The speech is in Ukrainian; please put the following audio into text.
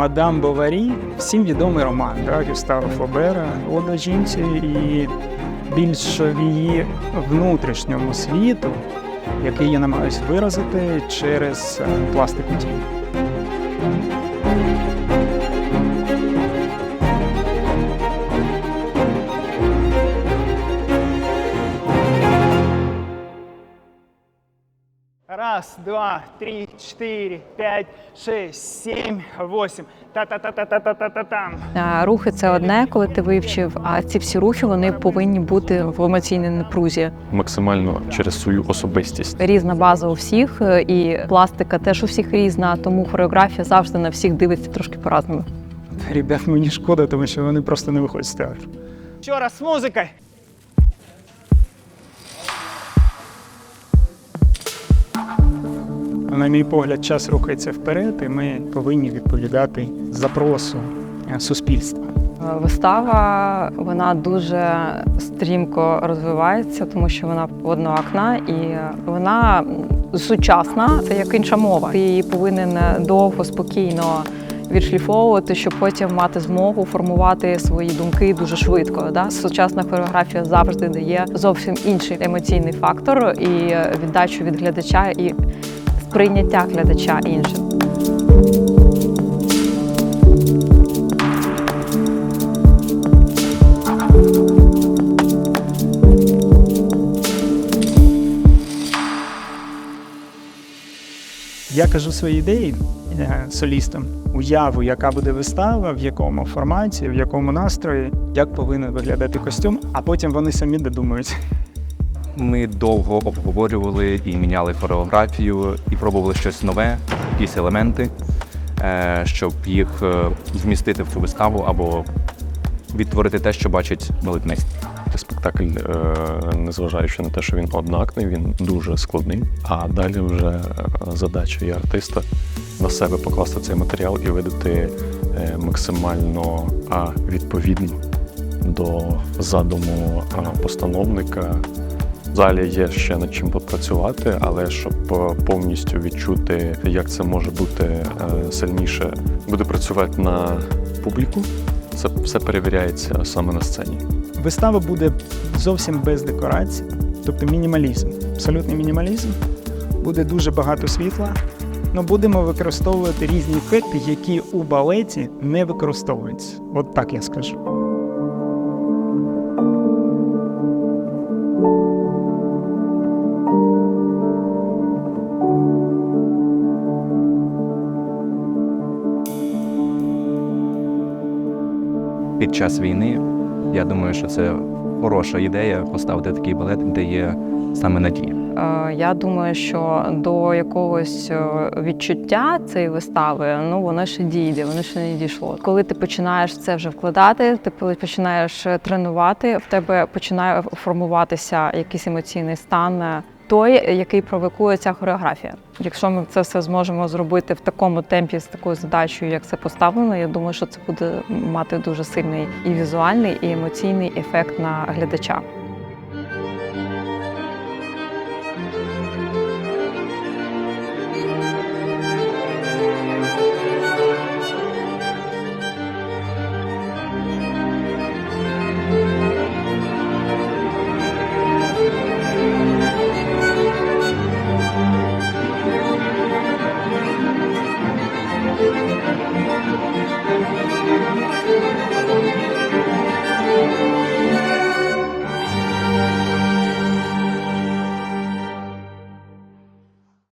Мадам Боварі всім відомий роман да, Гюстава Флобера «Ода жінці» і більш в її внутрішньому світу, який я намагаюся виразити через пластику тіні. Раз, два, три, четыре, пять, шесть, семь, восемь. Та-та-та-та-та-та-та-там. Рухи це одне, коли ти вивчив, а ці всі рухи вони повинні бути в емоційній напрузі. максимально через свою особистість. Різна база у всіх, е, і пластика теж у всіх різна, тому хореографія завжди на всіх дивиться трошки по-разному. Ребят, мені шкода, тому що вони просто не виходять з театру. Ще раз з музикою. На мій погляд, час рухається вперед, і ми повинні відповідати запросу е, суспільства. Е, Вистава вона дуже стрімко розвивається, тому що вона одноакна і вона сучасна, це як інша мова. Ти її повинен довго, спокійно відшліфовувати, щоб потім мати змогу формувати свої думки дуже швидко. Да? Сучасна хореографія завжди дає зовсім інший емоційний фактор і віддачу від глядача і сприйняття глядача іншим. Я кажу свої ідеї е, солістам, уяву, яка буде вистава, в якому форматі, в якому настрої, як повинен виглядати костюм, а потім вони самі додумують. Ми довго обговорювали і міняли хореографію, і пробували щось нове, якісь елементи, е, щоб їх е, вмістити в цю виставу або відтворити те, що бачить балетмейстер. Спектакль, е, незважаючи на те, що він однакний, він дуже складний. А далі вже е, задача є артиста на себе покласти цей матеріал і видати е, максимально а, відповідно до задуму постановника. Залі є ще над чим попрацювати, але щоб е, повністю відчути, як це може бути е, сильніше, буде працювати на публіку. Це все перевіряється саме на сцені. Вистава буде зовсім без декорацій, тобто мінімалізм, абсолютний мінімалізм. Буде дуже багато світла. але будемо використовувати різні ефекти, які у балеті не використовуються. От так я скажу. Під час війни я думаю, що це хороша ідея поставити такий балет, де є саме надія. Е, Я думаю, що до якогось е, відчуття цієї вистави ну воно ще дійде, воно ще не дійшло. Коли ти починаєш це вже вкладати, ти починаєш е, тренувати, в тебе починає формуватися якийсь емоційний стан. Той, який провокує ця хореографія. Якщо ми це все зможемо зробити в такому темпі з такою задачею, як це поставлено, я думаю, що це буде мати дуже сильний і візуальний, і емоційний ефект на глядача.